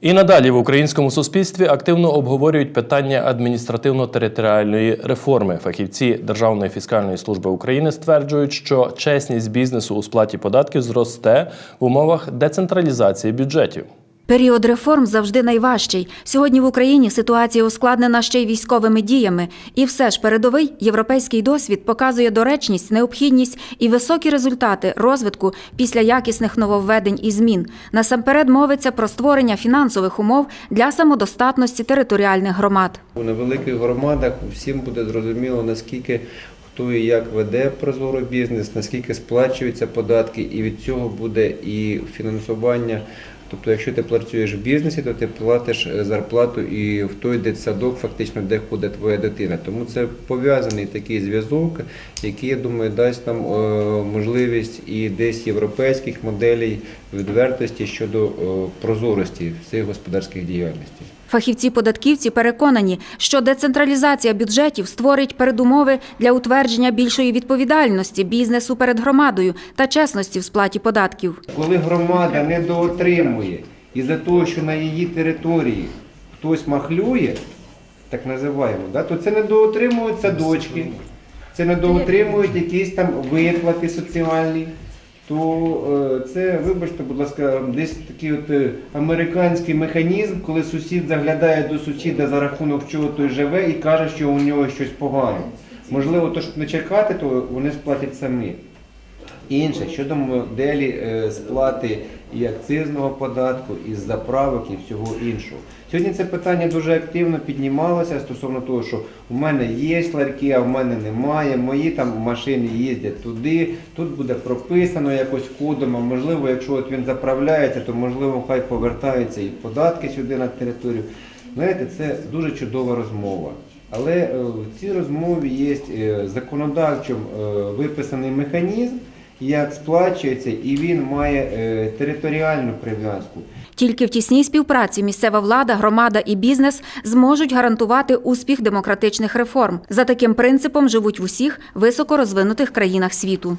І надалі в українському суспільстві активно обговорюють питання адміністративно-територіальної реформи. Фахівці Державної фіскальної служби України стверджують, що чесність бізнесу у сплаті податків зросте в умовах децентралізації бюджетів. Період реформ завжди найважчий. Сьогодні в Україні ситуація ускладнена ще й військовими діями. І все ж передовий європейський досвід показує доречність, необхідність і високі результати розвитку після якісних нововведень і змін. Насамперед мовиться про створення фінансових умов для самодостатності територіальних громад. У невеликих громадах всім буде зрозуміло, наскільки хто і як веде прозоро бізнес, наскільки сплачуються податки, і від цього буде і фінансування. Тобто, якщо ти працюєш в бізнесі, то ти платиш е, зарплату і в той дитсадок, фактично, де ходить твоя дитина. Тому це пов'язаний такий зв'язок, який, я думаю, дасть нам е, можливість і десь європейських моделей відвертості щодо е, прозорості цих господарських діяльностей. Фахівці-податківці переконані, що децентралізація бюджетів створить передумови для утвердження більшої відповідальності бізнесу перед громадою та чесності в сплаті податків. Коли громада недоотримує із-за того, що на її території хтось махлює, так називаємо, то це недоотримують садочки, це недоотримують якісь там виплати соціальні. То е, це, вибачте, будь ласка, десь такий от е, американський механізм, коли сусід заглядає до сусіда за рахунок чого той живе і каже, що у нього щось погане. Можливо, то щоб не чекати, то вони сплатять самі. Інше щодо моделі е, сплати і акцизного податку, і заправок, і всього іншого. Сьогодні це питання дуже активно піднімалося стосовно того, що у мене є ларьки, а в мене немає. Мої там машини їздять туди. Тут буде прописано якось кодом. А можливо, якщо от він заправляється, то можливо хай повертаються і податки сюди на територію. Знаєте, це дуже чудова розмова. Але е, в цій розмові є е, законодавчо виписаний механізм, як сплачується, і він має е, територіальну прив'язку. Тільки в тісній співпраці місцева влада, громада і бізнес зможуть гарантувати успіх демократичних реформ. За таким принципом живуть в усіх високорозвинутих країнах світу.